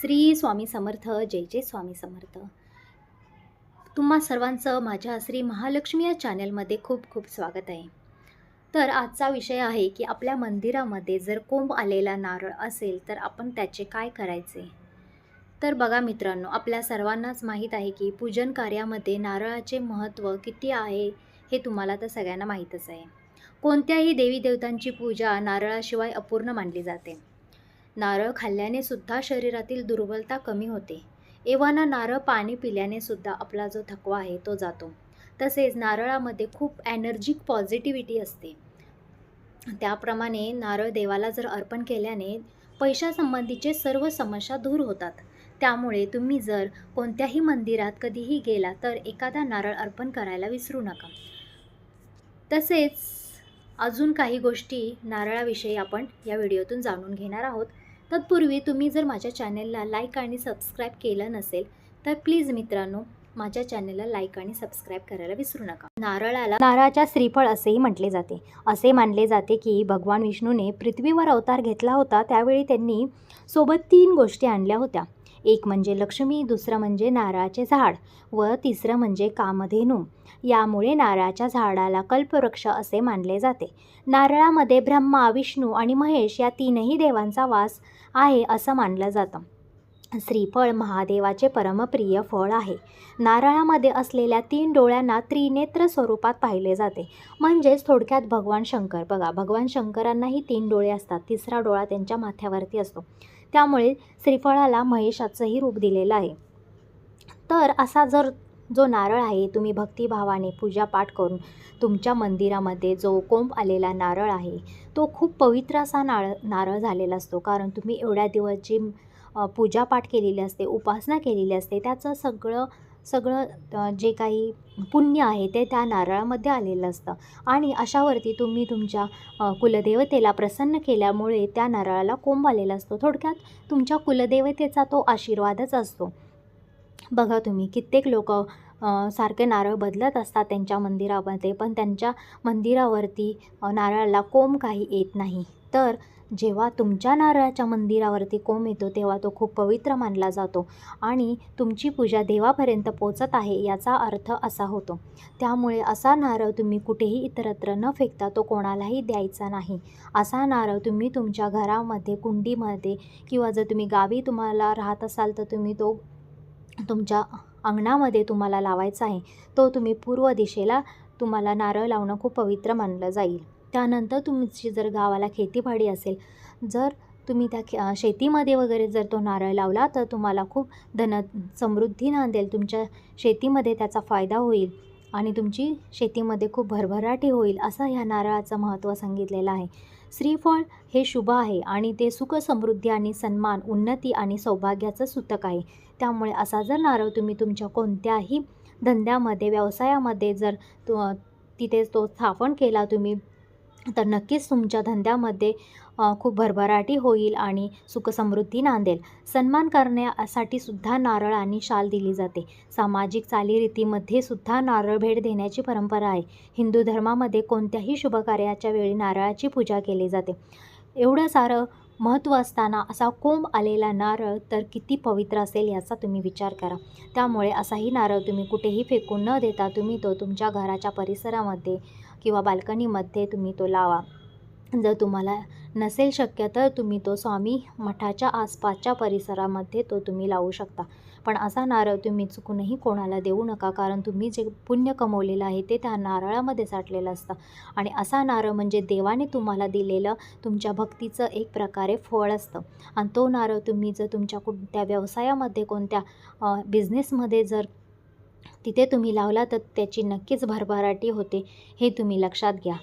श्री स्वामी समर्थ जय जय स्वामी समर्थ. तुम्हा सर्वांचं माझ्या श्री महालक्ष्मी या चॅनलमध्ये खूप खूप स्वागत आहे. तर आजचा विषय आहे की आपल्या मंदिरामध्ये जर कोंब आलेला नारळ असेल तर आपण त्याचे काय करायचे? तर बघा मित्रांनो आपल्या सर्वांनाच माहीत आहे की पूजन कार्यामध्ये नारळाचे महत्त्व किती आहे हे तुम्हाला तर सगळ्यांना माहीतच आहे. कोणत्याही देवी देवतांची पूजा नारळाशिवाय अपूर्ण मानली जाते. नारळ खाल्ल्याने सुद्धा शरीरातील दुर्बलता कमी होते. एव्हाना नारळ पाणी पिल्याने सुद्धा आपला जो थकवा आहे तो जातो. तसेच नारळामध्ये खूप एनर्जिक पॉझिटिव्हिटी असते. त्याप्रमाणे नारळ देवाला जर अर्पण केल्याने पैशासंबंधीचे सर्व समस्या दूर होतात. त्यामुळे तुम्ही जर कोणत्याही मंदिरात कधीही गेला तर एखादा नारळ अर्पण करायला विसरू नका. तसेच अजून काही गोष्टी नारळाविषयी आपण या व्हिडिओतून जाणून घेणार आहोत. तत्पूर्वी तुम्ही जर माझ्या चॅनेलला लाईक आणि सबस्क्राईब केलं नसेल तर प्लीज मित्रांनो माझ्या चॅनेलला लाईक आणि सबस्क्राईब करायला विसरू नका. नारळाला नारळाच्या श्रीफळ असेही म्हटले जाते. असे मानले जाते की भगवान विष्णूने पृथ्वीवर अवतार घेतला होता त्यावेळी त्यांनी सोबत तीन गोष्टी आणल्या होत्या. एक म्हणजे लक्ष्मी दुसरं म्हणजे नारळाचे झाड व तिसरं म्हणजे कामधेनू. यामुळे नारळाच्या झाडाला कल्पवृक्ष असे मानले जाते. नारळामध्ये ब्रह्मा विष्णू आणि महेश या तीनही देवांचा वास आहे असं मानलं जातं. श्रीफळ महादेवाचे परमप्रिय फळ आहे. नारळामध्ये असलेल्या तीन डोळ्यांना त्रिनेत्र स्वरूपात पाहिले जाते. म्हणजेच थोडक्यात भगवान शंकर. बघा भगवान शंकरांनाही तीन डोळे असतात. तिसरा डोळा त्यांच्या माथ्यावरती असतो. त्यामुळे श्रीफळाला महेशाचंही रूप दिलेलं आहे. तर असा जर जो नारळ आहे तुम्ही भक्तिभावाने पूजापाठ करून तुमच्या मंदिरामध्ये जो कोंब आलेला नारळ आहे तो खूप पवित्र असा नारळ नारळ झालेला असतो. कारण तुम्ही एवढ्या दिवस जी पूजापाठ केलेली असते उपासना केलेली असते त्याचं सगळं सगळं जे काही पुण्य आहे ते त्या नारळामध्ये आलेलं असतं. आणि अशावरती तुम्ही तुमच्या कुलदेवतेला प्रसन्न केल्यामुळे त्या नारळाला कोंब आलेला असतो. थोडक्यात तुमच्या कुलदेवतेचा तो आशीर्वादच असतो. बघा तुम्ही कित्येक लोक सारखे नारळ बदलत असतात त्यांच्या मंदिरामध्ये पण त्यांच्या मंदिरावरती नारळाला कोंब काही येत नाही. तर जेव्हा तुमच्या नारळाच्या मंदिरावरती कोंब येतो तेव्हा तो खूप पवित्र मानला जातो आणि तुमची पूजा देवापर्यंत पोचत आहे याचा अर्थ असा होतो. त्यामुळे असा नारळ तुम्ही कुठेही इतरत्र न फेकता तो कोणालाही द्यायचा नाही. असा नारळ तुम्ही तुमच्या घरामध्ये कुंडीमध्ये किंवा जर तुम्ही गावी तुम्हाला राहत असाल तर तुम्ही तो तुमच्या अंगणामध्ये तुम्हाला लावायचा आहे. तो तुम्ही पूर्व दिशेला तुम्हाला नारळ लावणं खूप पवित्र मानलं जाईल. त्यानंतर तुमची जर गावाला खेतीपाडी असेल जर तुम्ही त्या खे शेतीमध्ये वगैरे जर तो नारळ लावला तर तुम्हाला खूप धन समृद्धी नांदेल. तुमच्या शेतीमध्ये त्याचा फायदा होईल आणि तुमची शेतीमध्ये खूप भरभराटी होईल असं ह्या नारळाचं महत्त्व सांगितलेलं आहे. श्रीफळ हे शुभ आहे आणि ते सुख समृद्धी आणि सन्मान उन्नती आणि सौभाग्याचं सूतक आहे. त्यामुळे असा जर नारळ तुम्ही तुमच्या कोणत्याही धंद्यामध्ये व्यवसायामध्ये जर तु तिथे तो स्थापन केला तुम्ही तर नक्कीच तुमच्या धंद्यामध्ये खूप भरभराटी होईल आणि सुखसमृद्धी नांदेल. सन्मान करण्यासाठी सुद्धा नारळ आणि शाल दिली जाते. सामाजिक चालीरीतीमध्ये सुद्धा नारळ भेट देण्याची परंपरा आहे. हिंदू धर्मामध्ये कोणत्याही शुभकार्याच्या वेळी नारळाची पूजा केली जाते. एवढं सारं महत्त्व असताना असा कोंब आलेला नारळ तर किती पवित्र असेल याचा तुम्ही विचार करा. त्यामुळे असाही नारळ तुम्ही कुठेही फेकून न देता तुम्ही तो तुमच्या घराच्या परिसरामध्ये किंवा बाल्कनीमध्ये तुम्ही तो लावा. जर तुम्हाला नसेल शक्य तर तुम्ही तो स्वामी मठाच्या आसपासच्या परिसरामध्ये तो तुम्ही लावू शकता. पण असा नारळ तुम्ही चुकूनही कोणाला देऊ नका कारण तुम्ही जे पुण्य कमवलेलं आहे ते त्या नारळामध्ये साठलेलं असतं. आणि असा नारळ म्हणजे देवाने तुम्हाला दिलेलं तुमच्या भक्तीचं एक प्रकारे फळ असतं. आणि तो नारळ तुम्ही जर तुमच्या कोणत्या व्यवसायामध्ये कोणत्या बिझनेसमध्ये जर तिथे तुम्ही लावला तर त्याची नक्कीच भरभराटी होते हे तुम्ही लक्षात घ्या.